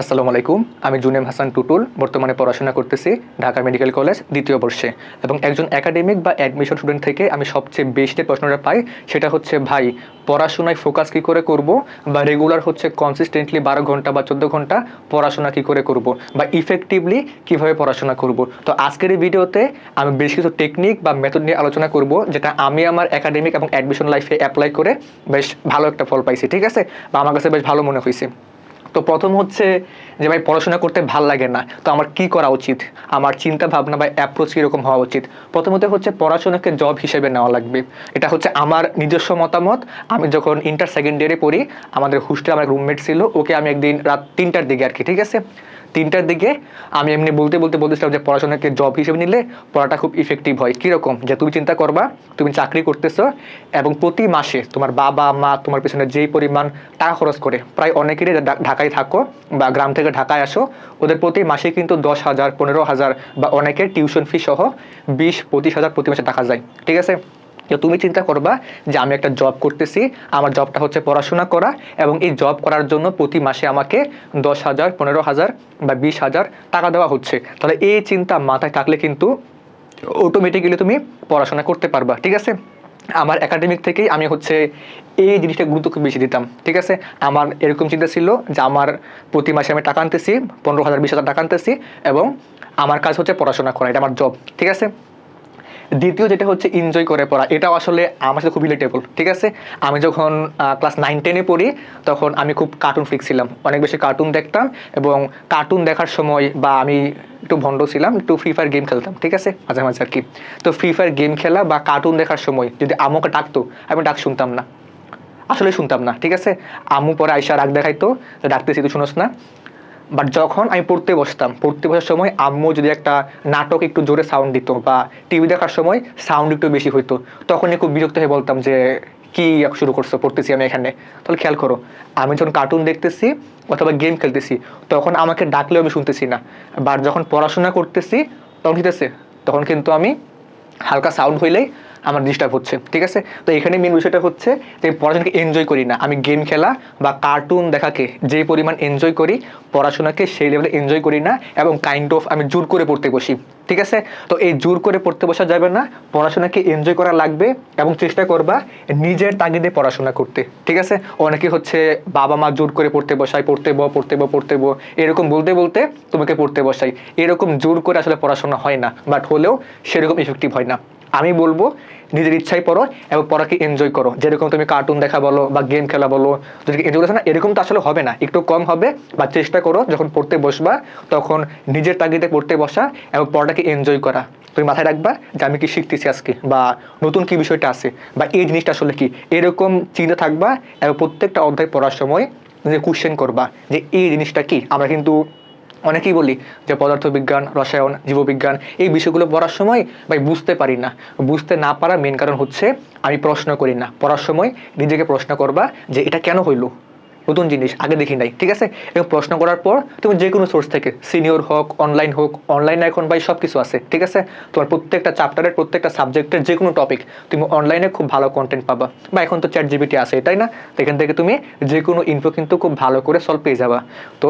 আসসালামু আলাইকুম। আমি জুনেম হাসান টুটুল, বর্তমানে পড়াশোনা করতেছি ঢাকা মেডিকেল কলেজ দ্বিতীয় বর্ষে। এবং একজন একাডেমিক বা অ্যাডমিশন স্টুডেন্ট থেকে আমি সবচেয়ে বেশি যে প্রশ্নটা পাই, সেটা হচ্ছে, ভাই, পড়াশোনায় ফোকাস কী করে করব? বা রেগুলার হচ্ছে কনসিস্টেন্টলি বারো ঘণ্টা বা চোদ্দ ঘণ্টা পড়াশোনা কী করে করব? বা ইফেক্টিভলি কীভাবে পড়াশোনা করব? তো আজকের এই ভিডিওতে আমি বেশ কিছু টেকনিক বা মেথড নিয়ে আলোচনা করব, যেটা আমি আমার একাডেমিক এবং অ্যাডমিশন লাইফে অ্যাপ্লাই করে বেশ ভালো একটা ফল পাইছি, ঠিক আছে? বা আমার কাছে বেশ ভালো মনে হয়েছে তো প্রথম হচ্ছে যে, ভাই, পড়াশোনা করতে ভালো লাগে না। তো আমার কি করা উচিত? আমার চিন্তা ভাবনা বা অ্যাপ্রোচ কীরকম হওয়া উচিত? প্রথমত হচ্ছে পড়াশোনাকে জব হিসেবে নেওয়া লাগবে। এটা হচ্ছে আমার নিজস্ব মতামত। আমি যখন ইন্টার সেকেন্ড ইয়ারে পড়ি, আমাদের হোস্টেলে আমার রুমমেট ছিল, ওকে আমি একদিন রাত তিনটার দিকে আর কি, ঠিক আছে? তিনটার দিকে আমি এমনি বলতে বলতে বলতেছিলাম যে পড়াশোনাকে জব হিসেবে নিলে পড়াটা খুব ইফেক্টিভ হয়। কীরকম? যে তুমি চিন্তা করবা, তুমি চাকরি করতেছো এবং প্রতি মাসে তোমার বাবা, মা তোমার পেছনে যেই পরিমাণ টাকা খরচ করে, প্রায় অনেকেরই ঢাকায় থাকো বা গ্রাম থেকে ঢাকায় আসো, ওদের প্রতি মাসে কিন্তু দশ হাজার, পনেরো হাজার বা অনেকের টিউশন ফি সহ বিশ, পঁচিশ হাজার প্রতি মাসে টাকা যায়। ঠিক আছে? তো তুমি চিন্তা করবা যে আমি একটা জব করতেছি, আমার জবটা হচ্ছে পড়াশোনা করা এবং এই জব করার জন্য প্রতি মাসে আমাকে দশ হাজার, পনেরো হাজার বা বিশ হাজার টাকা দেওয়া হচ্ছে। তাহলে এই চিন্তা মাথায় থাকলে কিন্তু অটোমেটিক্যালি তুমি পড়াশোনা করতে পারবা, ঠিক আছে? আমার একাডেমিক থেকেই আমি হচ্ছে এই জিনিসটা গুরুত্ব খুব বেশি দিতাম, ঠিক আছে? আমার এরকম চিন্তা ছিল যে আমার প্রতি মাসে আমি টাকা আনতেছি, পনেরো হাজার, বিশ হাজার টাকা আনতেছি এবং আমার কাজ হচ্ছে পড়াশোনা করা, এটা আমার জব ঠিক আছে? দ্বিতীয় যেটা হচ্ছে এনজয় করে পড়া, এটাও আসলে আমার সাথে খুব রিলেটেবল ঠিক আছে? আমি যখন ক্লাস নাইন টেনে পড়ি, তখন আমি খুব কার্টুন ফিক্স ছিলাম, অনেক বেশি কার্টুন দেখতাম এবং কার্টুন দেখার সময় বা আমি একটু ভণ্ড ছিলাম, একটু ফ্রি ফায়ার গেম খেলতাম, ঠিক আছে? মাঝে মাঝে আর কি। তো ফ্রি ফায়ার গেম খেলা বা কার্টুন দেখার সময় যদি আমাকে ডাকতো, আমি ডাক শুনতাম না। আসলে শুনতাম না, ঠিক আছে? আম্মু পরে আইসা রাগ দেখাইতো ডাকতেছি, তুই শুনোস না। বাট যখন আমি পড়তে বসতাম, পড়তে বসার সময় আম্মু যদি একটা নাটক একটু জোরে সাউন্ড দিত বা টিভি দেখার সময় সাউন্ড একটু বেশি হইতো, তখনই খুব বিরক্ত হয়ে বলতাম যে, কি শুরু করছ? পড়তেছি আমি এখানে। তাহলে খেয়াল করো, আমি যখন কার্টুন দেখতেছি অথবা গেম খেলতেছি, তখন আমাকে ডাকলেও আমি শুনতেছি না। বাট যখন পড়াশোনা করতেছি, তখন হিতেছে তখন কিন্তু আমি হালকা সাউন্ড হইলেই আমার ডিস্টার্ব হচ্ছে, ঠিক আছে? তো এখানে মেন বিষয়টা হচ্ছে যে পড়াশোনাকে এনজয় করি না। আমি গেম খেলা বা কার্টুন দেখাকে যে পরিমাণ এনজয় করি, পড়াশোনাকে সেই লেভেলে এনজয় করি না এবং কাইন্ড অফ আমি জোর করে পড়তে বসি, ঠিক আছে? তো এই জোর করে পড়তে বসা যাবে না, পড়াশোনাকে এনজয় করা লাগবে এবং চেষ্টা করবা নিজের তাগিদে পড়াশোনা করতে, ঠিক আছে? অনেকে হচ্ছে বাবা মা জোর করে পড়তে বসায়, পড়তে বো পড়তে বো পড়তে বো, এরকম বলতে বলতে তোমাকে পড়তে বসাই এরকম জোর করে আসলে পড়াশোনা হয় না বাট হলেও সেরকম ইফেক্টিভ হয় না। আমি বলব, নিজের ইচ্ছায় পড়ো এবং পড়াকে এনজয় করো। যেরকম তুমি কার্টুন দেখা বলো বা গেম খেলা বলো, যদি এনজয় করছ না, এরকম তো আসলে হবে না। একটু কম হবে বা চেষ্টা করো যখন পড়তে বসবা, তখন নিজের তাগিদে পড়তে বসা এবং পড়াটাকে এনজয় করা। তুমি মাথায় রাখবা যে আমি কি শিখতেছি আজকে বা নতুন কি বিষয়টা আছে বা এই জিনিসটা আসলে কি? এরকম চিন্তা থাকবা এবং প্রত্যেকটা অধ্যায় পড়ার সময় নিজে কোশ্চেন করবা যে এই জিনিসটা কি? আমরা কিন্তু অনেকেই বলি যে পদার্থবিজ্ঞান, রসায়ন, জীববিজ্ঞান এই বিষয়গুলো পড়ার সময় ভাই বুঝতে পারি না। বুঝতে না পারার মেন কারণ হচ্ছে আমি প্রশ্ন করি না। পড়ার সময় নিজেকে প্রশ্ন করবা যে এটা কেন হইল? নতুন জিনিস, আগে দেখি নাই, ঠিক আছে? এবং প্রশ্ন করার পর তুমি যে কোনো সোর্স থেকে সিনিয়র হোক অনলাইন হোক অনলাইনে এখন ভাই সব কিছু আছে, ঠিক আছে? তোমার প্রত্যেকটা চ্যাপ্টারের প্রত্যেকটা সাবজেক্টের যে কোনো টপিক তুমি অনলাইনে খুব ভালো কন্টেন্ট পাবা। বা এখন তো চ্যাট জিবিটি আছে, তাই না? এখান থেকে তুমি যে কোনো ইনফো কিন্তু খুব ভালো করে সলভ পেয়ে যাবা। তো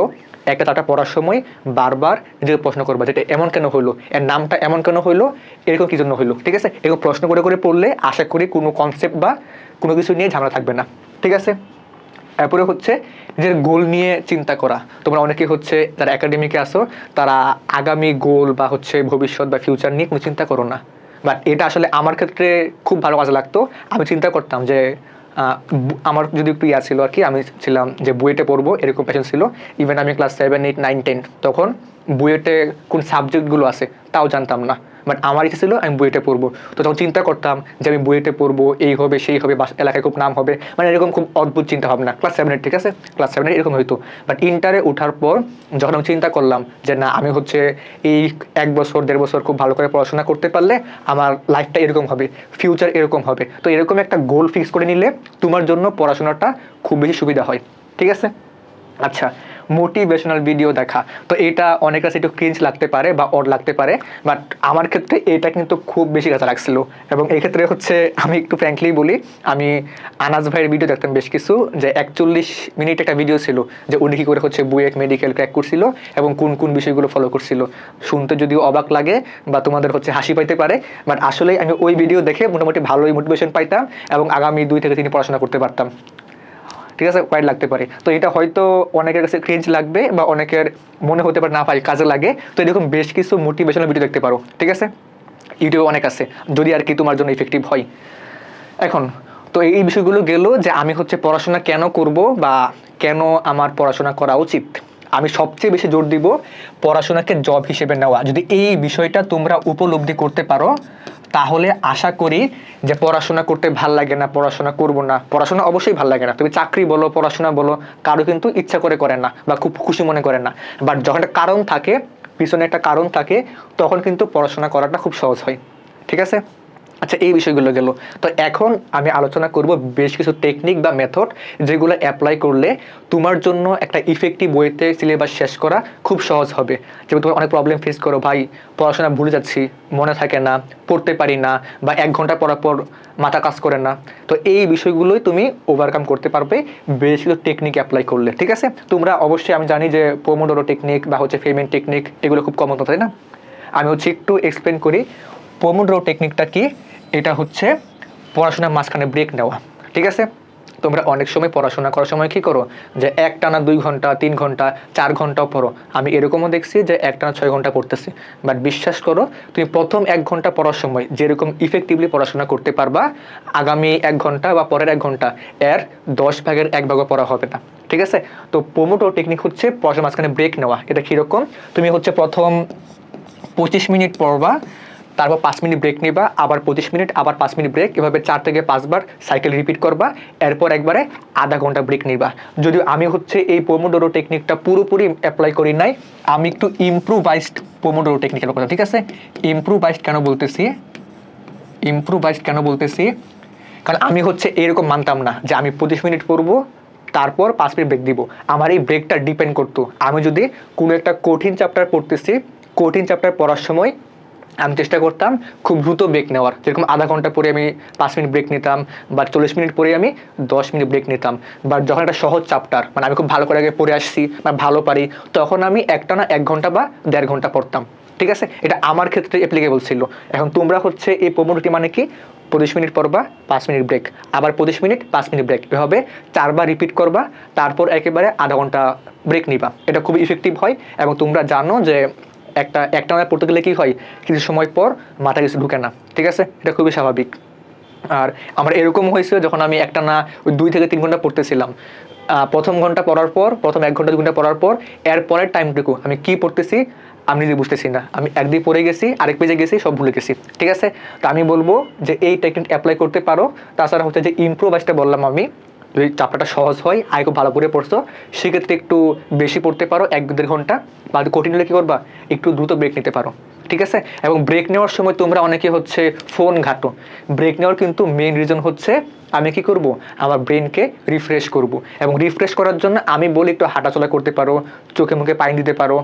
একটা চাটা পড়ার সময় বারবার নিজেকে প্রশ্ন করবা যেটা এমন কেন হইল? এর নামটা এমন কেন হইল? এরকম কি জন্য হইল? ঠিক আছে? এরকম প্রশ্ন করে করে পড়লে আশা করি কোনো কনসেপ্ট বা কোনো কিছু নিয়ে ঝামেলা থাকবে না। ঠিক আছে? এরপরে হচ্ছে নিজের গোল নিয়ে চিন্তা করা। তোমরা অনেকে হচ্ছে যারা একাডেমিকে আসো তারা আগামী গোল বা হচ্ছে ভবিষ্যৎ বা ফিউচার নিয়ে কোনো চিন্তা করো না। বাট এটা আসলে আমার ক্ষেত্রে খুব ভালো কাজে লাগতো। আমি চিন্তা করতাম যে আমার যদি একটু ইয়া ছিল আর কি আমি ছিলাম যে বুয়েটে পড়ব, এরকম প্যাশন ছিল। ইভেন আমি class seven eight nine ten তখন বুয়েটে কোন সাবজেক্টগুলো আছে, তাও জানতাম না। বাট আমার ইচ্ছে ছিল আমি বুয়েটে পড়ব। তো তখন চিন্তা করতাম যে আমি বুয়েটে পড়ব, এই হবে, সেই হবে বা এলাকায় খুব নাম হবে। মানে এরকম খুব অদ্ভুত চিন্তা ভাবনা ক্লাস সেভেনের ঠিক আছে? ক্লাস সেভেনের এরকম হইতো। বাট ইন্টারে ওঠার পর যখন আমি চিন্তা করলাম যে না, আমি হচ্ছে এই এক বছর, দেড় বছর খুব ভালো করে পড়াশোনা করতে পারলে আমার লাইফটা এরকম হবে ফিউচার এরকম হবে। তো এরকম একটা গোল ফিক্স করে নিলে তোমার জন্য পড়াশোনাটা খুব বেশি সুবিধা হয়। ঠিক আছে? আচ্ছা। মোটিভেশনাল ভিডিও দেখা। তো এটা অনেক কাছে একটু ক্রিঞ্জ লাগতে পারে বা অড লাগতে পারে বাট আমার ক্ষেত্রে এটা কিন্তু খুব বেশি কাছে লাগছিল। এবং এই ক্ষেত্রে হচ্ছে আমি একটু ফ্র্যাঙ্কলি বলি, আমি আনাজ ভাইয়ের ভিডিও দেখতাম বেশ কিছু, যে একচল্লিশ মিনিট একটা ভিডিও ছিল, যে উনি কী করে হচ্ছে বুয়েট মেডিকেল ক্র্যাক করছিল এবং কোন কোন বিষয়গুলো ফলো করছিল। শুনতে যদিও অবাক লাগে বা তোমাদের হচ্ছে হাসি পাইতে পারে বাট আসলে আমি ওই ভিডিও দেখে মোটামুটি ভালোই মোটিভেশন পাইতাম এবং আগামী দুই থেকে তিনি পড়াশোনা করতে পারতাম। ঠিক আছে ওয়াইড লাগতে পারে। তো এটা হয়তো অনেকের কাছে ক্রেঞ্জ লাগবে বা অনেকের মনে হতে পারে, না ভাই, কাজে লাগে। তো এরকম বেশ কিছু মোটিভেশনাল ভিডিও দেখতে পারো, ঠিক আছে? ইউটিউবে অনেক আছে, যদি আর কি তোমার জন্য ইফেক্টিভ হয়। এখন, তো এই বিষয়গুলো গেল যে আমি হচ্ছে পড়াশোনা কেন করব বা কেন আমার পড়াশোনা করা উচিত? আমি সবচেয়ে বেশি জোর দিব পড়াশোনাকে জব হিসেবে নেওয়া। যদি এই বিষয়টা তোমরা উপলব্ধি করতে পারো, তাহলে আশা করি যে পড়াশোনা করতে ভালো লাগে না, পড়াশোনা করব না। পড়াশোনা অবশ্যই ভালো লাগে না। তুমি চাকরি বলো, পড়াশোনা বলো, কারও কিন্তু ইচ্ছা করে করে না বা খুব খুশি মনে করে না। বাট যখন একটা কারণ থাকে, পিছনে একটা কারণ থাকে, তখন কিন্তু পড়াশোনা করাটা খুব সহজ হয়। ঠিক আছে? আচ্ছা এই বিষয়গুলো গেল। তো এখন আমি আলোচনা করব বেশ কিছু টেকনিক বা মেথড যেগুলো অ্যাপ্লাই করলে তোমার জন্য একটা ইফেক্টিভ ওয়েতে সিলেবাস শেষ করা খুব সহজ হবে। যেমন তোমার অনেক প্রবলেম ফেস করো, ভাই, পড়াশোনা ভুলে যাচ্ছি, মনে থাকে না, পড়তে পারি না বা এক ঘণ্টা পড়ার পর মাথা কাজ করে না। তো এই বিষয়গুলোই তুমি ওভারকাম করতে পারবে বেশ কিছু টেকনিক অ্যাপ্লাই করলে, ঠিক আছে? তোমরা অবশ্যই, আমি জানি যে পোমোডোরো টেকনিক বা হচ্ছে পেমেন্ট টেকনিক এগুলো খুব কমন তাই না? আমি হচ্ছে একটু এক্সপ্লেন করি পোমোডোরো টেকনিকটা কি? এটা হচ্ছে পড়াশোনার মাঝখানে ব্রেক নেওয়া, ঠিক আছে? তোমরা অনেক সময় পড়াশোনা করার সময় কি করো? যে এক টানা দুই ঘণ্টা, তিন ঘণ্টা, চার ঘন্টাও পড়ো। আমি এরকমও দেখছি যে এক টানা ছয় ঘণ্টা পড়তেছি। বাট বিশ্বাস করো, তুমি প্রথম এক ঘণ্টা পড়ার সময় যেরকম ইফেক্টিভলি পড়াশোনা করতে পারবা, আগামী এক ঘণ্টা বা পরের এক ঘণ্টা এর দশ ভাগের এক ভাগও পড়া হবে না, ঠিক আছে? তো পোমোটো টেকনিক হচ্ছে পড়াশোনার মাঝখানে ব্রেক নেওয়া। এটা কীরকম? তুমি হচ্ছে প্রথম পঁচিশ মিনিট পড়বা তারপর পাঁচ মিনিট ব্রেক নিবা, আবার পঁচিশ মিনিট, আবার পাঁচ মিনিট ব্রেক এভাবে চার থেকে পাঁচবার সাইকেল রিপিট করবা, এরপর একবারে আধা ঘণ্টা ব্রেক নিবা। যদিও আমি হচ্ছে এই পোমোডোরো টেকনিকটা পুরোপুরি অ্যাপ্লাই করি নাই, আমি একটু ইমপ্রুভাইজড পোমোডোরো টেকনিকের কথা, ঠিক আছে? ইমপ্রুভাইজড কেন বলতেছি? ইমপ্রুভাইজড কেন বলতেছি? কারণ আমি হচ্ছে এরকম মানতাম না যে আমি পঁচিশ মিনিট পড়ব, তারপর পাঁচ মিনিট ব্রেক দিব। আমার এই ব্রেকটা ডিপেন্ড করতো। আমি যদি কোনো একটা কঠিন চ্যাপ্টার পড়তেছি, কঠিন চ্যাপ্টার পড়ার সময় আমি চেষ্টা করতাম খুব দ্রুত ব্রেক নেওয়ার। যেরকম আধা ঘণ্টা পরে আমি পাঁচ মিনিট ব্রেক নিতাম বা চল্লিশ মিনিট পরে আমি দশ মিনিট ব্রেক নিতাম। বা যখন একটা সহজ চ্যাপ্টার মানে আমি খুব ভালো করে আগে পড়ে আসছি বা ভালো পারি, তখন আমি একটা না এক ঘণ্টা বা দেড় ঘণ্টা পড়তাম। ঠিক আছে? এটা আমার ক্ষেত্রে অ্যাপ্লিকেবল ছিল। এখন তোমরা হচ্ছে এই পমোডোটি মানে কি? পঁচিশ মিনিট পড়বা, পাঁচ মিনিট ব্রেক আবার পঁচিশ মিনিট পাঁচ মিনিট ব্রেক এভাবে চারবার রিপিট করবা, তারপর একেবারে আধা ঘণ্টা ব্রেক নিবা। এটা খুব ইফেক্টিভ হয় এবং তোমরা জানো যে একটা একটা পড়তে গেলে কী হয়? কিছু সময় পর মাথা কিছু ঢুকে না, ঠিক আছে? এটা খুবই স্বাভাবিক। আর আমার এরকম হয়েছিল যখন আমি একটা না ওই দুই থেকে তিন ঘণ্টা পড়তেছিলাম। প্রথম ঘণ্টা পড়ার পর, প্রথম এক ঘণ্টা দু ঘণ্টা পড়ার পর এর পরের টাইমটুকু, আমি কি পড়তেছি, আমি নিজে বুঝতেছি না। আমি একদিন পড়ে গেছি, আরেক পেজে গেছি, সব ভুলে গেছি, ঠিক আছে? তো আমি বলব যে এই টেকনিক অ্যাপ্লাই করতে পারো। তাছাড়া হচ্ছে যে ইম্প্রোভাইজটা বললাম আমি যদি চাপটা সহজ হয়, আয় খুব ভালো করে পড়ছো, সেক্ষেত্রে একটু বেশি পড়তে পারো, এক দেড় ঘণ্টা। বা কঠিন হলে কী করবা? একটু দ্রুত ব্রেক নিতে পারো, ঠিক আছে? এবং ব্রেক নেওয়ার সময় তোমরা অনেকে হচ্ছে ফোন ঘাটো। ব্রেক নেওয়ার কিন্তু মেইন রিজন হচ্ছে, আমি কি করব? আমার ব্রেনকে রিফ্রেশ করব। এবং রিফ্রেশ করার জন্য আমি বলি একটু হাঁটাচলা করতে পারো, চোখে মুখে পানি দিতে পারো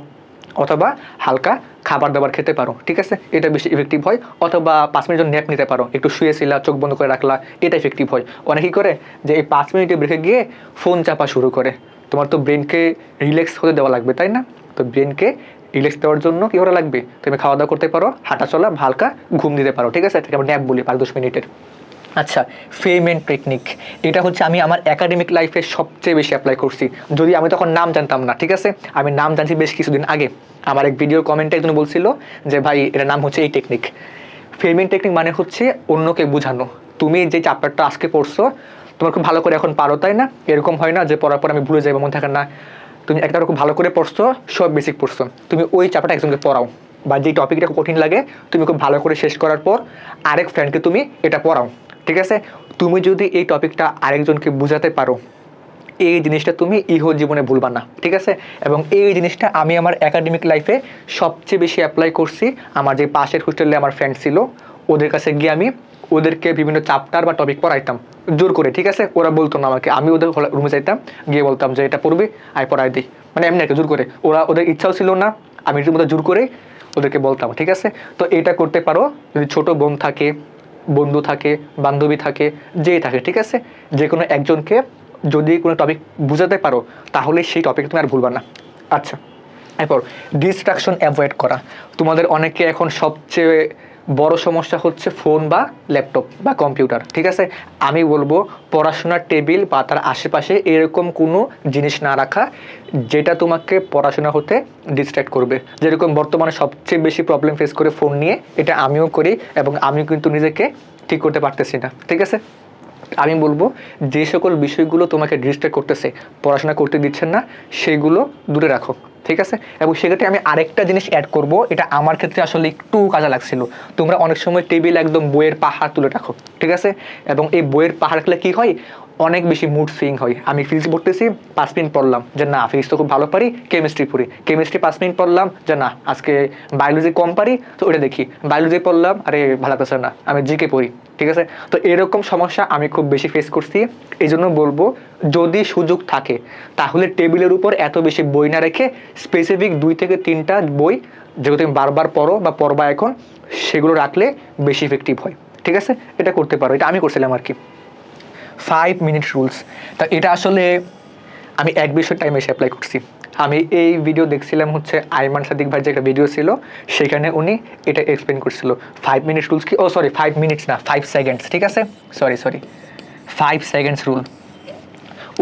অথবা হালকা খাবার দাবার খেতে পারো, ঠিক আছে? এটা বেশি ইফেক্টিভ হয়। অথবা পাঁচ মিনিট ন্যাপ নিতে পারো, একটু শুয়েছিলা, চোখ বন্ধ করে রাখলা, এটা ইফেক্টিভ হয়। অনেকেই করে? যে এই পাঁচ মিনিটে ব্রেকে গিয়ে ফোন চাপা শুরু করে। তোমার তো ব্রেনকে রিল্যাক্স হতে দেওয়া লাগবে, তাই না? তো ব্রেনকে রিল্যাক্স দেওয়ার জন্য কী করা লাগবে? তুমি খাওয়া দাওয়া করতে পারো, হাঁটা চলা, হালকা ঘুম দিতে পারো, ঠিক আছে? আমরা ন্যাপ বলি, পাঁচ দশ মিনিটের। আচ্ছা পেমেন্ট টেকনিক এটা হচ্ছে আমি আমার একাডেমিক লাইফে সবচেয়ে বেশি অ্যাপ্লাই করছি। যদি আমি তখন নাম জানতাম না, ঠিক আছে? আমি নাম জানছি বেশ কিছুদিন আগে। আমার এক ভিডিওর কমেন্টে একজন বলছিল যে, ভাই, এটার নাম হচ্ছে এই টেকনিক পেমেন্ট টেকনিক মানে হচ্ছে অন্যকে বোঝানো। তুমি যে চ্যাপ্টারটা আজকে পড়ছো, তোমার খুব ভালো করে এখন পারো, তাই না? এরকম হয় না যে পড়ার পর আমি ভুলে যাই মনে থাকে না। তুমি একটা খুব ভালো করে পড়ছো, সব বেসিক পড়ছো। তুমি ওই চ্যাপ্টারটা একজনকে পড়াও বা যে টপিকটা কঠিন লাগে, তুমি খুব ভালো করে শেষ করার পর আরেক ফ্রেন্ডকে তুমি এটা পড়াও। ঠিক আছে? তুমি যদি এই টপিকটা আরেকজনকে বোঝাতে পারো, এই জিনিসটা তুমি ইহ জীবনে ভুলবা না, ঠিক আছে? এবং এই জিনিসটা আমি আমার একাডেমিক লাইফে সবচেয়ে বেশি অ্যাপ্লাই করছি। আমার যে পাশের হোস্টেলে আমার ফ্রেন্ড ছিল, ওদের কাছে গিয়ে আমি ওদেরকে বিভিন্ন চ্যাপ্টার বা টপিক পড়াইতাম, জোর করে, ঠিক আছে? ওরা বলতো না আমাকে। আমি ওদের রুমে যাইতাম, গিয়ে বলতাম যে, এটা পড়বি, আয় পড়াই দিই মানে এমনি একটা জোর করে। ওরা ওদের ইচ্ছাও ছিল না, আমি রীতিমতো জোর করে ওদেরকে বলতাম, ঠিক আছে? তো এটা করতে পারো, যদি ছোট বোন থাকে বন্ধু থাকে, বান্ধবী থাকে, যেই থাকে, ঠিক আছে? যে কোনো একজনকে যদি কোনো টপিক বুঝাতে পারো, তাহলে সেই টপিক তুমি আর ভুলবা না। আচ্ছা এরপর ডিস্ট্রাকশন অ্যাভয়েড করা। তোমাদের অনেকে এখন সবচেয়ে বড় সমস্যা হচ্ছে ফোন বা ল্যাপটপ বা কম্পিউটার, ঠিক আছে? আমি বলব পড়াশোনার টেবিল বা তার আশেপাশে এরকম কোনো জিনিস না রাখা, যেটা তোমাকে পড়াশোনা হতে ডিস্ট্র্যাক্ট করবে। যেরকম বর্তমানে সবচেয়ে বেশি প্রবলেম ফেস করে ফোন নিয়ে, এটা আমিও করি এবং আমিও কিন্তু নিজেকে ঠিক করতে পারতেছি না, ঠিক আছে? আমি বলব যে সকল বিষয়গুলো তোমাকে ডিস্ট্র্যাক্ট করতেছে, পড়াশোনা করতে দিচ্ছেন না, সেগুলো দূরে রাখো। ঠিক আছে? এবং সেক্ষেত্রে আমি আরেকটা জিনিস অ্যাড করব। এটা আমার ক্ষেত্রে আসলে একটু কাজে লাগছিল। তোমরা অনেক সময় টেবিল একদম বইয়ের পাহাড় তুলে রাখো, ঠিক আছে? এবং এই বইয়ের পাহাড় খেলে কী হয়? অনেক বেশি মুড সুইং হয়। আমি ফিজিক্স পড়তেছি পাঁচ মিনিট পড়লাম, যে না ফিজিক্স তো খুব ভালো পারি কেমিস্ট্রি পড়ি। কেমিস্ট্রি পাঁচ মিনিট পড়লাম, যে না, আজকে বায়োলজি কম পারি, তো ওটা দেখি। বায়োলজি পড়লাম, আরে ভালো লাগতেছে না, আমি জিকে পড়ি, ঠিক আছে? তো এরকম সমস্যা আমি খুব বেশি ফেস করছি। এই জন্য বলব, যদি সুযোগ থাকে, তাহলে টেবিলের উপর এত বেশি বই না রেখে স্পেসিফিক দুই থেকে তিনটা বই, যেগুলো তুমি বারবার পড়ো বা পড়বা এখন, সেগুলো রাখলে বেশি ইফেক্টিভ হয়, ঠিক আছে? এটা করতে পারো, এটা আমি করছিলাম আর কি। ফাইভ মিনিট রুলস তা এটা আসলে আমি এক বছর টাইমে এসে অ্যাপ্লাই করছি। আমি এই ভিডিও দেখছিলাম হচ্ছে আইমান সাদিক ভাই যে একটা ভিডিও ছিল, সেখানে উনি এটা এক্সপ্লেন করছিল। ফাইভ মিনিট রুলস কি? ও সরি ফাইভ মিনিটস না ফাইভ সেকেন্ডস ঠিক আছে? Sorry sorry five seconds rule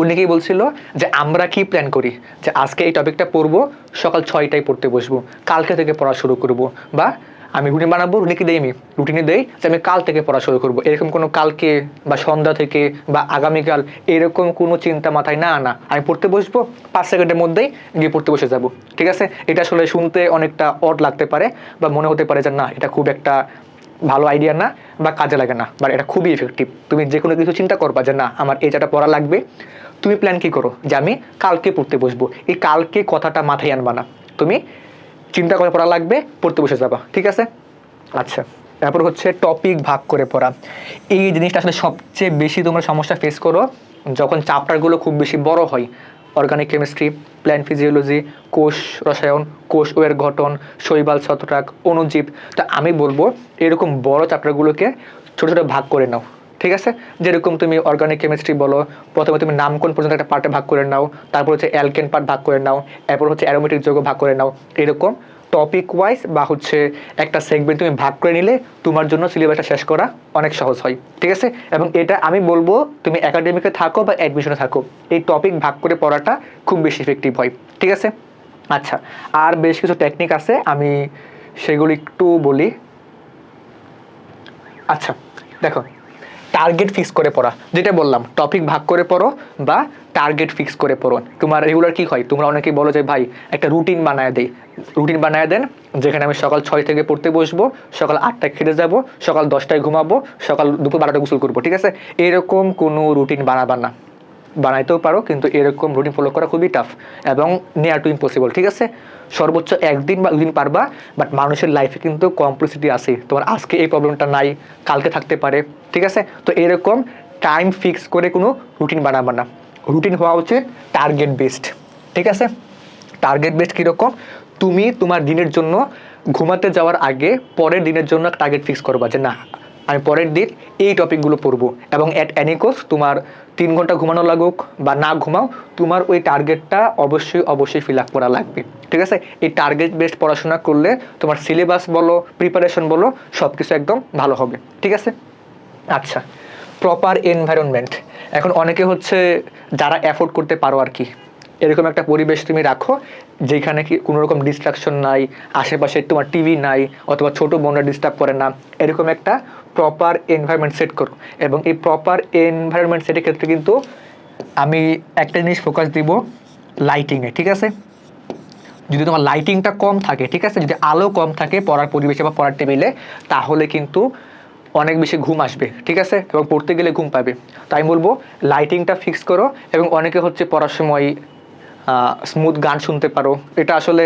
উনি কি বলছিল যে, আমরা কি প্ল্যান করি? যে আজকে এই টপিকটা পড়ব, সকাল ছয়টায় পড়তে বসবো, কালকে থেকে পড়া শুরু করব, বা আমি রুটিন বানাবো রুটিনে দেই আমি? রুটিনে দেই যে আমি কাল থেকে পড়া শুরু করব। এরকম কোনো কালকে বা সন্ধ্যা থেকে বা আগামীকাল এরকম কোনো চিন্তা মাথায় না আনা। আমি পড়তে বসবো, পাঁচ সেকেন্ডের মধ্যেই গিয়ে পড়তে বসে যাব। ঠিক আছে? এটা আসলে শুনতে অনেকটা অড লাগতে পারে বা মনে হতে পারে যে না, এটা খুব একটা ভালো আইডিয়া না বা কাজে লাগে না বাট এটা খুবই ইফেক্টিভ তুমি যে কোনো কিছু চিন্তা করবা যে না, আমার জায়গাটা পড়া লাগবে। তুমি প্ল্যান কি করো? যে আমি কালকে পড়তে বসবো। এই কালকে কথাটা মাথায় আনবা না। তুমি চিন্তা করে পড়া লাগবে, পড়তে বসে যাবা, ঠিক আছে? আচ্ছা তারপর হচ্ছে টপিক ভাগ করে পড়া। এই জিনিসটা আসলে সবচেয়ে বেশি তোমরা সমস্যা ফেস করো যখন চ্যাপ্টারগুলো খুব বেশি বড় হয়। অর্গানিক কেমিস্ট্রি প্ল্যান ফিজিওলজি কোষ রসায়ন, কোষ ওয়ের গঠন, শৈবাল ছত্রাক অণুজীব তা আমি বলব এরকম বড় চ্যাপ্টারগুলোকে ছোটো ছোটো ভাগ করে নাও। ঠিক আছে? যেরকম তুমি অর্গানিক কেমিস্ট্রি বলো, প্রথমে তুমি নামকোণ পর্যন্ত একটা পার্টে ভাগ করে নাও, তারপর হচ্ছে অ্যালকেন পার্ট ভাগ করে নাও, এরপর হচ্ছে অ্যারোমেটিক যৌগ ভাগ করে নাও, এরকম টপিক ওয়াইজ বা হচ্ছে একটা সেগমেন্ট তুমি ভাগ করে নিলে তোমার জন্য সিলেবাসটা শেষ করা অনেক সহজ হয়, ঠিক আছে? এবং এটা আমি বলব, তুমি একাডেমিকে থাকো বা অ্যাডমিশনে থাকো, এই টপিক ভাগ করে পড়াটা খুব বেশি ইফেক্টিভ হয়, ঠিক আছে? আচ্ছা আর বেশ কিছু টেকনিক আছে, আমি সেগুলো একটু বলি। আচ্ছা দেখো টার্গেট ফিক্স করে পড়া। যেটা বললাম টপিক ভাগ করে পড়ো বা টার্গেট ফিক্স করে পড়ো। তোমার রেগুলার কি হয়? তোমরা অনেকেই বলো যে, ভাই, একটা রুটিন বানায় দেই। রুটিন বানায় দেন, যেখানে আমি সকাল ছয় থেকে পড়তে বসবো, সকাল আটটায় খেতে যাব, সকাল দশটায় ঘুমাবো, সকাল দুপুর বারোটা গোসল করব, ঠিক আছে? এরকম কোনো রুটিন বানাবার না। বানাইতেও পারো, কিন্তু এরকম রুটিন ফলো করা খুবই টাফ এবং নেয়ার টু ইম্পসিবল ঠিক আছে? সর্বোচ্চ একদিন বা দুদিন পারবা বাট মানুষের লাইফে কিন্তু কমপ্লেক্সিটি আছে। তোমার আজকে এই প্রবলেমটা নাই, কালকে থাকতে পারে, ঠিক আছে? তো এরকম টাইম ফিক্স করে কোনো রুটিন বানাবা না। রুটিন হওয়া উচিত টার্গেট বেসড ঠিক আছে? টার্গেট বেসড কীরকম? তুমি তোমার দিনের জন্য ঘুমাতে যাওয়ার আগে পরের দিনের জন্য টার্গেট ফিক্স করবা যে না আমি পরের দিন এই টপিকগুলো পড়ব। এবং অ্যাট অ্যানি কোর্স তোমার তিন ঘণ্টা ঘুমানো লাগুক বা না ঘুমাও, তোমার ওই টার্গেটটা অবশ্যই অবশ্যই ফিল আপ করা লাগবে। ঠিক আছে? এই টার্গেট বেসড পড়াশোনা করলে তোমার সিলেবাস বলো প্রিপারেশন বলো সব কিছু একদম ভালো হবে। ঠিক আছে? আচ্ছা প্রপার এনভায়রনমেন্ট এখন অনেকে হচ্ছে যারা অ্যাফোর্ড করতে পারো আর কি। এরকম একটা পরিবেশ তুমি রাখো, যেখানে কি কোনো রকম ডিস্ট্রাকশন নাই, আশেপাশে তোমার টিভি নাই, অথবা ছোট বোনরা ডিস্টার্ব করে না, এরকম একটা প্রপার এনভায়রনমেন্ট সেট করো। এবং এই প্রপার এনভায়রনমেন্ট সেটের ক্ষেত্রে কিন্তু আমি একটা জিনিস ফোকাস দিব লাইটিংয়ে ঠিক আছে? যদি তোমার লাইটিংটা কম থাকে, ঠিক আছে? যদি আলো কম থাকে পড়ার পরিবেশে বা পড়ার টেবিলে তাহলে কিন্তু অনেক বেশি ঘুম আসবে, ঠিক আছে? এবং পড়তে গেলে ঘুম পাবে। তাই বলব লাইটিংটা ফিক্স করো, এবং অনেকে হচ্ছে পড়ার সময় স্মুথ গান শুনতে পারো। এটা আসলে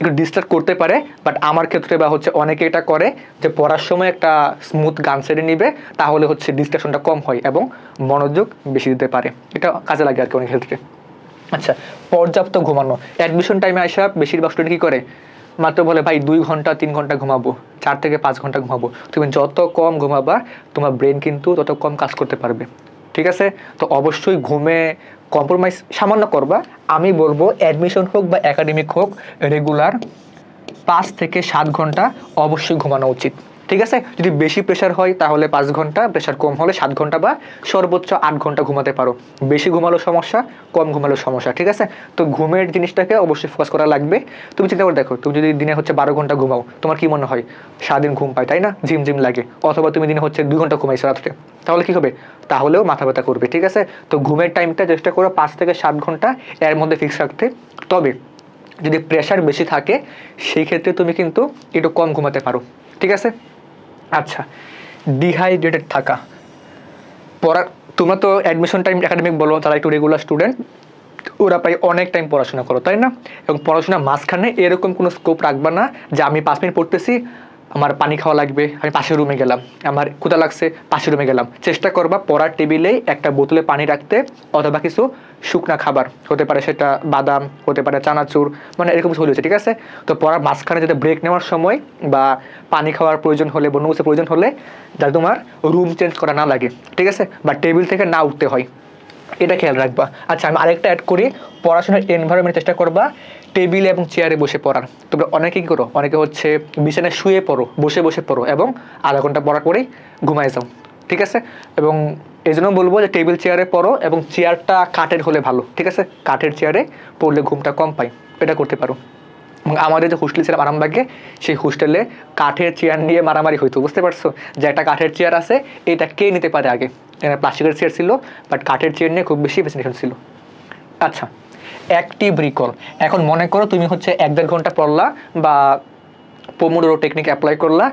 একটু ডিস্টার্ব করতে পারে বাট আমার ক্ষেত্রে বা হচ্ছে অনেকে এটা করে যে পড়ার সময় একটা স্মুথ গান সেরে নিবে, তাহলে হচ্ছে ডিস্ট্রাকশনটা কম হয় এবং মনোযোগ বেশি দিতে পারে। এটা কাজে লাগে আর কি অনেক ক্ষেত্রে। আচ্ছা পর্যাপ্ত ঘুমানো। অ্যাডমিশন টাইমে আসা বেশিরভাগ স্টুডেন্ট কী করে? মাত্র বলে, ভাই, দুই ঘণ্টা, তিন ঘণ্টা ঘুমাবো, চার থেকে পাঁচ ঘণ্টা ঘুমাবো। তুমি যত কম ঘুমাবা, তোমার ব্রেন কিন্তু তত কম কাজ করতে পারবে। ঠিক আছে? তো অবশ্যই ঘুমে কম্প্রোমাইজ সামান্য করবা। আমি বলব অ্যাডমিশন হোক বা একাডেমিক হোক রেগুলার পাঁচ থেকে সাত ঘণ্টা অবশ্যই ঘুমানো উচিত। ঠিক আছে? যদি বেশি প্রেশার হয়, তাহলে পাঁচ ঘণ্টা প্রেশার কম হলে সাত ঘণ্টা বা সর্বোচ্চ আট ঘণ্টা ঘুমাতে পারো। বেশি ঘুমালো সমস্যা, কম ঘুমালো সমস্যা, ঠিক আছে? তো ঘুমের জিনিসটাকে অবশ্যই ফোকাস করা লাগবে। তুমি চিন্তা করে দেখো, তুমি যদি দিনে হচ্ছে বারো ঘণ্টা ঘুমাও, তোমার কি মনে হয়? সারাদিন ঘুম পায়, তাই না? জিম জিম লাগে। অথবা তুমি দিনে হচ্ছে দুই ঘণ্টা ঘুমাইছো রাত্রে। তাহলে কি হবে? তাহলেও মাথা ব্যথা করবে, ঠিক আছে? তো ঘুমের টাইমটা চেষ্টা করো পাঁচ থেকে সাত ঘণ্টা এর মধ্যে ফিক্স রাখতে। তবে যদি প্রেশার বেশি থাকে, সেই ক্ষেত্রে তুমি কিন্তু একটু কম ঘুমাতে পারো, ঠিক আছে? আচ্ছা ডিহাইড্রেটেড থাকা। পড়া, তোমরা তো অ্যাডমিশন টাইম একাডেমিক বলো তারা একটু রেগুলার স্টুডেন্ট ওরা প্রায় অনেক টাইম পড়াশোনা করো, তাই না? এবং পড়াশোনা মাঝখানে এরকম কোনো স্কোপ রাখবা না যে আমি পাঁচ মিনিট পড়তেছি আমার পানি খাওয়া লাগবে, আমি পাশের রুমে গেলাম। আমার ক্ষুদা লাগছে, পাশের রুমে গেলাম। চেষ্টা করবা পড়ার টেবিলেই একটা বোতলে পানি রাখতে অথবা কিছু শুকনা খাবার। হতে পারে সেটা বাদাম, হতে পারে চানাচুর মানে এরকম কিছু হয়েছে, ঠিক আছে? তো পড়ার মাঝখানে যাতে ব্রেক নেওয়ার সময় বা পানি খাওয়ার প্রয়োজন হলে বন্য প্রয়োজন হলে, যাতে তোমার রুম চেঞ্জ করা না লাগে, ঠিক আছে? বা টেবিল থেকে না উঠতে হয়। এটা খেয়াল রাখবা। আচ্ছা আমি আরেকটা অ্যাড করি। পড়াশোনার এনভায়রনমেন্ট চেষ্টা করবা টেবিলে এবং চেয়ারে বসে পড়ার। তোমরা অনেকে কী করো? অনেকে হচ্ছে বিছানায় শুয়ে পড়ো, বসে বসে পড়ো এবং আধা ঘণ্টা পড়া করেই ঘুমায় যাও, ঠিক আছে? এবং এই জন্য বলব যে টেবিল চেয়ারে পড়ো এবং চেয়ারটা কাঠের হলে ভালো, ঠিক আছে? কাঠের চেয়ারে পড়লে ঘুমটা কম পাই এটা করতে পারো। এবং আমাদের যে হোস্টেল ছিলাম আরামবাগে সেই হোস্টেলে কাঠের চেয়ার নিয়ে মারামারি হইতো, বুঝতে পারছ? যে একটা কাঠের চেয়ার আছে, এটা কে নিতে পারে আগে? এখানে প্লাস্টিকের চেয়ার ছিল বাট কাঠের চেয়ার নিয়ে খুব বেশি প্রেজেন্টেশন ছিল। আচ্ছা অ্যাক্টিভ রিকল এখন মনে করো তুমি হচ্ছে এক দেড় ঘণ্টা পড়লা বা পোমোডোরো টেকনিক অ্যাপ্লাই করলা,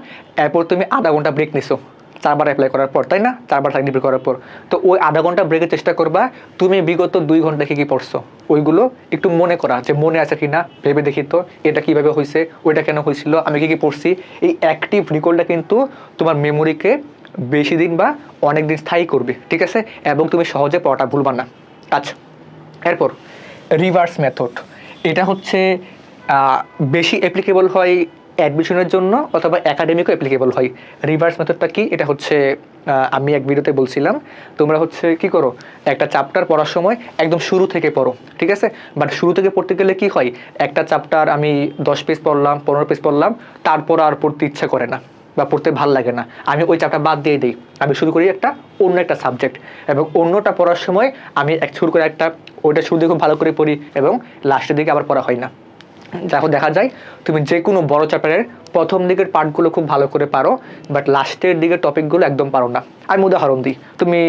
এরপর তুমি আধা ঘণ্টা ব্রেক নিছো। চারবার অ্যাপ্লাই করার পর, তাই না? চারবার চাকরি করার পর। তো ওই আধা ঘণ্টা ব্রেকের চেষ্টা করবা, তুমি বিগত দুই ঘণ্টা কি কি পড়ছো? ওইগুলো একটু মনে করা যে মনে আছে কি না ভেবে দেখি তো, এটা কীভাবে হয়েছে ওইটা কেন হয়েছিল আমি কি কি পড়ছি। এই অ্যাক্টিভ রিকলটা কিন্তু তোমার মেমোরিকে বেশি দিন বা অনেক দিন স্থায়ী করবে, ঠিক আছে? এবং তুমি সহজে পড়াটা ভুলবা না। আচ্ছা এরপর রিভার্স মেথড এটা হচ্ছে বেশি অ্যাপ্লিকেবল হয় অ্যাডমিশনের জন্য অথবা একাডেমিকও অ্যাপ্লিকেবল হয়। রিভার্স মেথডটা কি? এটা হচ্ছে আমি এক ভিডিওতে বলছিলাম, তোমরা হচ্ছে কি করো? একটা চ্যাপ্টার পড়ার সময় একদম শুরু থেকে পড়ো, ঠিক আছে? বাট শুরু থেকে পড়তে গেলে কি হয়? একটা চ্যাপ্টার আমি দশ পেজ পড়লাম, পনেরো পেজ পড়লাম, তারপর আর পড়তে ইচ্ছা করে না বা পড়তে ভালো লাগে না। আমি ওই চ্যাপ্টার বাদ দিয়ে দিই। আমি শুরু করি একটা অন্য একটা সাবজেক্ট এবং অন্যটা পড়ার সময় আমি এক শুরু করে একটা, ওইটা শুরু দিয়ে খুব ভালো করে পড়ি এবং লাস্টের দিকে আবার পড়া হয় না। দেখো, দেখা যায় তুমি যে কোনো বড় চ্যাপ্টারের প্রথম দিকের পার্টগুলো খুব ভালো করে পারো বাট লাস্টের দিকের টপিকগুলো একদম পারো না। আমি উদাহরণ দিই, তুমি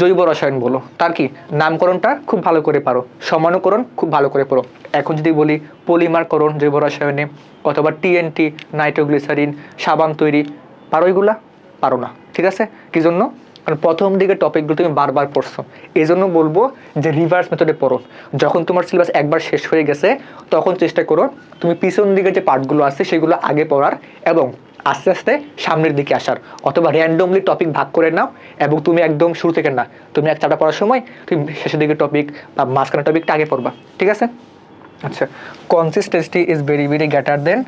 জৈব রসায়ন বলো, তার কি? নামকরণটা খুব ভালো করে পারো, সমানুকরণ খুব ভালো করে পড়ো এখন যদি বলি পলিমারকরণ জৈব রসায়নে, অথবা টিএনটি নাইট্রোগ্লিসারিন সাবান তৈরি, পারো এগুলা? পারো না, ঠিক আছে? কি জন্য? কারণ প্রথম দিকে টপিকগুলো তুমি বারবার পড়ছো। এই জন্য বলব যে রিভার্স মেথডে পড়ো। যখন তোমার সিলেবাস একবার শেষ হয়ে গেছে, তখন চেষ্টা করো তুমি পিছন দিকে যে পার্টগুলো আছে, সেগুলো আগে পড়ার এবং আস্তে আস্তে সামনের দিকে আসার। অথবা র্যান্ডমলি টপিক ভাগ করে নাও এবং তুমি একদম শুরু থেকে না। তুমি এক চাপটা পড়ার সময় তুমি শেষের দিকে টপিক বা মাঝখানের টপিকটা আগে পড়বা। ঠিক আছে? আচ্ছা consistency is very very greater then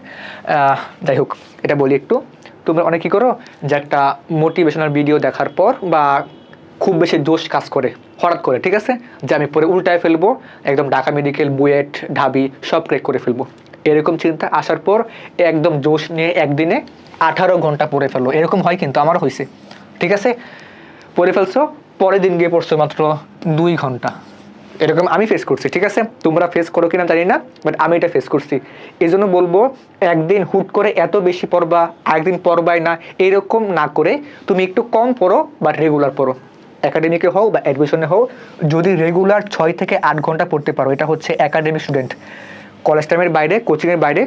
যাই হোক, এটা বলি একটু। তোমরা অনেক কী করো? যে একটা মোটিভেশনাল ভিডিও দেখার পর বা খুব বেশি জোশ কাজ করে, হঠাৎ করে, ঠিক আছে? যে আমি পরে উল্টায় ফেলব, একদম ঢাকা মেডিকেল বুয়েট, ঢাবি, সব ক্রেক করে ফেলব। এরকম চিন্তা আসার পর একদম জোশ নিয়ে একদিনে আঠারো ঘণ্টা পড়ে ফেলল। এরকম হয় কিন্তু, আমারও হয়েছে। ঠিক আছে? পড়ে ফেলছো, পরের দিন গিয়ে পড়ছো মাত্র দুই ঘণ্টা। এরকম আমি ফেস করছি, ঠিক আছে? তোমরা ফেস করো কিনা জানি না বাট আমি এটা ফেস করছি। এই জন্য বলব, একদিন হুট করে এত বেশি পড়বা একদিন পড়বাই না, এরকম না করে তুমি একটু কম পড়ো বাট রেগুলার পড়ো। একাডেমিকে হও বা অ্যাডমিশনে হও, যদি রেগুলার ছয় থেকে আট ঘণ্টা পড়তে পারো, এটা হচ্ছে একাডেমিক স্টুডেন্ট কলেজ টাইমের বাইরে কোচিংয়ের বাইরে,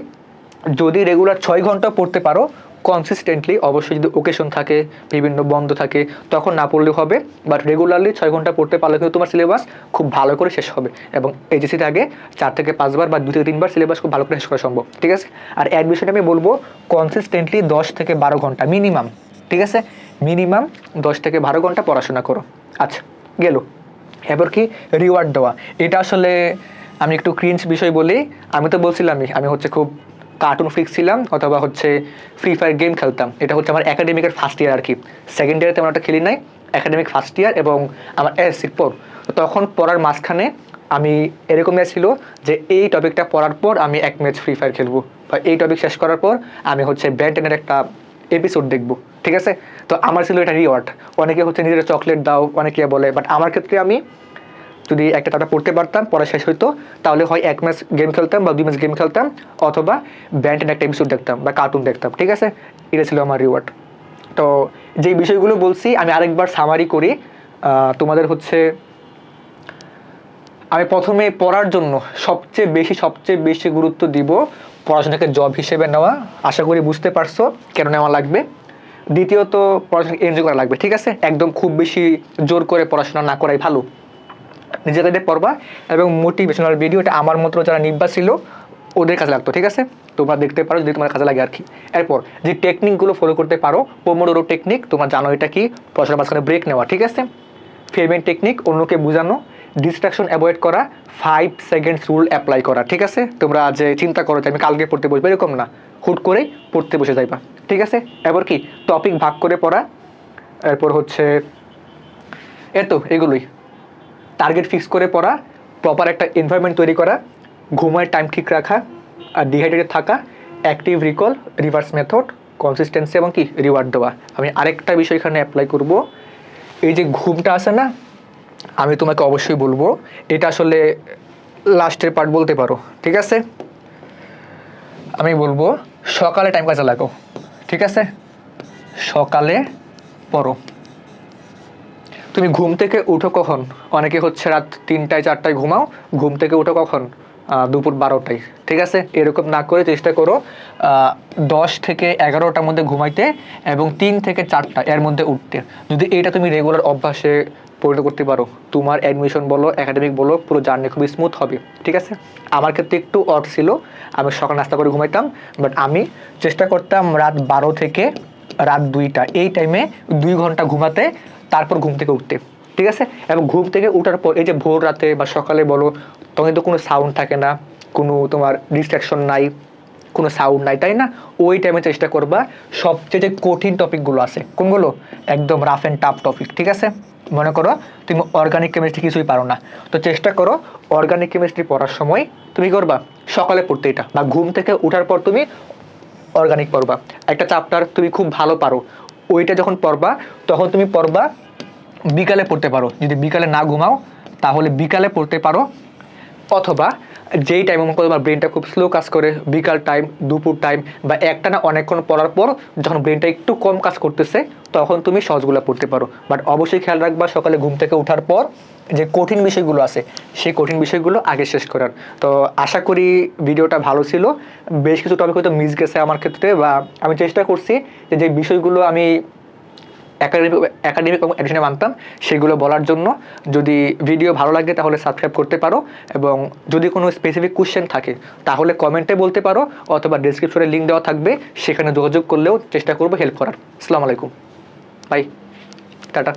যদি রেগুলার ছয় ঘণ্টা পড়তে পারো কনসিস্টেন্টলি অবশ্যই যদি ওকেশন থাকে, বিভিন্ন বন্ধ থাকে, তখন না পড়লেও হবে বাট রেগুলারলি ছয় ঘণ্টা পড়তে পারলে কিন্তু তোমার সিলেবাস খুব ভালো করে শেষ হবে, এবং এইচএসিতে আগে চার থেকে পাঁচবার বা দু থেকে তিনবার সিলেবাস খুব ভালো করে শেষ করা সম্ভব, ঠিক আছে? আর অ্যাডমিশনে আমি বলব কনসিস্টেন্টলি দশ থেকে বারো ঘণ্টা মিনিমাম ঠিক আছে? মিনিমাম দশ থেকে বারো ঘণ্টা পড়াশোনা করো। আচ্ছা গেল। এরপর কি রিওয়ার্ড দেওয়া? এটা আসলে আমি একটু ক্রিঞ্চ বিষয় বলি, আমি তো বলছিলামই, আমি হচ্ছে খুব কার্টুন ফিক্স ছিলাম, অথবা হচ্ছে ফ্রি ফায়ার গেম খেলতাম। এটা হচ্ছে আমার একাডেমিকের ফার্স্ট ইয়ার আর কি। সেকেন্ড ইয়ারে তেমন একটা খেলি নাই। একাডেমিক ফার্স্ট ইয়ার এবং আমার এসসির পর তখন পড়ার মাঝখানে আমি এরকম ছিল যে এই টপিকটা পড়ার পর আমি এক ম্যাচ ফ্রি ফায়ার খেলব। বা এই টপিক শেষ করার পর আমি হচ্ছে ব্যান্টেনের একটা এপিসোড দেখব। ঠিক আছে? তো আমার ছিল এটা রিওয়ার্ড অনেকে হচ্ছে নিজের চকলেট দাও, অনেকে বলে বাট আমার ক্ষেত্রে আমি যদি একটা টাটা পড়তে পারতাম, পড়া শেষ হইতো, তাহলে হয় এক ম্যাচ গেম খেলতাম বা দুই ম্যাচ গেম খেলতাম, অথবা ব্যান্ডের একটা এপিসোড দেখতাম বা কার্টুন দেখতাম, ঠিক আছে? এটা ছিল আমার রিওয়ার্ড তো যেই বিষয়গুলো বলছি, আমি আরেকবার সামারি করি। তোমাদের হচ্ছে, আমি প্রথমে পড়ার জন্য সবচেয়ে বেশি সবচেয়ে বেশি গুরুত্ব দিব পড়াশোনাকে জব হিসেবে নেওয়া। আশা করি বুঝতে পারছ কেন নেওয়া লাগবে। দ্বিতীয়ত, পড়াশোনাকে এনজয় করা লাগবে, ঠিক আছে? একদম খুব বেশি জোর করে পড়াশোনা না করাই ভালো। নিজেদের পড়বা এবং মোটিভেশনাল ভিডিও এটা আমার মতো যারা নিব্বা ছিল, ওদের কাজে লাগতো, ঠিক আছে? তোমরা দেখতে পারো যদি তোমার কাজে লাগে আর কি। এরপর, যে টেকনিকগুলো ফলো করতে পারো পোমোডোরো টেকনিক তোমার জানো এটা কি? পড়াশোনার মাঝখানে ব্রেক নেওয়া, ঠিক আছে? ফেরমেন্ট টেকনিক অন্যকে বোঝানো ডিস্ট্রাকশন অ্যাভয়েড করা ফাইভ সেকেন্ডস রুল অ্যাপ্লাই করা, ঠিক আছে? তোমরা যে চিন্তা করো যে আমি কালকে পড়তে বসবো, এরকম না। হুট করে পড়তে বসে যাইবা, ঠিক আছে? এরপর কি? টপিক ভাগ করে পড়া, এরপর হচ্ছে, এত, এগুলোই। টার্গেট ফিক্স করে পড়া প্রপার একটা এনভায়রনমেন্ট তৈরি করা, ঘুমায় টাইম ঠিক রাখা আর ডিহাইড্রেটেড থাকা active recall reverse method consistency এবং কি রিওয়ার্ড দেওয়া। আমি আরেকটা বিষয় এখানে অ্যাপ্লাই করব। এই যে ঘুমটা আছে না, আমি তোমাকে অবশ্যই বলব, এটা আসলে লাস্টের পার্ট বলতে পারো, ঠিক আছে? আমি বলব, সকালে টাইম কাজে লাগো ঠিক আছে? সকালে পড়ো। তুমি ঘুম থেকে উঠো কখন? অনেকে হচ্ছে রাত তিনটায়, চারটায় ঘুমাও, ঘুম থেকে উঠো কখন? দুপুর বারোটায়। ঠিক আছে? এরকম না করে চেষ্টা করো দশ থেকে এগারোটার মধ্যে ঘুমাইতে এবং তিন থেকে চারটা এর মধ্যে উঠতে। যদি এটা তুমি রেগুলার অভ্যাসে পরিণত করতে পারো, তোমার অ্যাডমিশন বলো একাডেমিক বলো, পুরো জার্নি খুবই স্মুথ হবে। ঠিক আছে? আমার ক্ষেত্রে একটু অড ছিল, আমি সকাল নাস্তা করে ঘুমাইতাম বাট আমি চেষ্টা করতাম রাত বারো থেকে রাত দুইটা। এই টাইমে দুই ঘণ্টা ঘুমাতে তারপর ঘুম থেকে উঠতে, ঠিক আছে? এবং ঘুম থেকে উঠার পর এই যে ভোর রাতে বা সকালে বলো, তখন তো কোনো সাউন্ড থাকে না, কোনো তোমার ডিস্ট্রাকশন নাই, কোনো সাউন্ড নাই, তাই না? ওই টাইমে চেষ্টা করবা, সবচেয়ে যে কঠিন টপিকগুলো আছে, কোনগুলো? একদম রাফ অ্যান্ড টাফ টপিক ঠিক আছে? মনে করো, তুমি অর্গানিক কেমিস্ট্রি কিছুই পারো না। তো চেষ্টা করো অর্গানিক কেমিস্ট্রি পড়ার সময় তুমি করবা, সকালে পড়তে এটা, বা ঘুম থেকে ওঠার পর তুমি অর্গানিক পড়বা। একটা চ্যাপ্টার তুমি খুব ভালো পারো ওইটা যখন পড়বা, তখন তুমি পড়বা বিকালে পড়তে পারো। যদি বিকালে না ঘুমাও, তাহলে বিকালে পড়তে পারো। অথবা যেই টাইম করো তোমার ব্রেনটা খুব স্লো কাজ করে, বিকাল টাইম দুপুর টাইম বা একটা না অনেকক্ষণ পড়ার পর যখন ব্রেনটা একটু কম কাজ করতেছে, তখন তুমি সহজগুলো পড়তে পারো। বাট অবশ্যই খেয়াল রাখবা, সকালে ঘুম থেকে ওঠার পর যে কঠিন বিষয়গুলো আছে, সেই কঠিন বিষয়গুলো আগে শেষ করার। তো আশা করি ভিডিওটা ভালো ছিল। বেশ কিছু টপিক হয়তো মিস গেছে আমার ক্ষেত্রে বা আমি চেষ্টা করছি যে যে বিষয়গুলো আমি একাডেমিক একাডেমিক এবং অ্যাডিশনে মানতাম, সেগুলো বলার জন্য। যদি ভিডিও ভালো লাগে তাহলে সাবস্ক্রাইব করতে পারো এবং যদি কোনো স্পেসিফিক কোশ্চেন থাকে, তাহলে কমেন্টে বলতে পারো অথবা ডিসক্রিপশনে লিঙ্ক দেওয়া থাকবে, সেখানে যোগাযোগ করলেও চেষ্টা করব হেল্প করার। আসসালামু আলাইকুম। By tata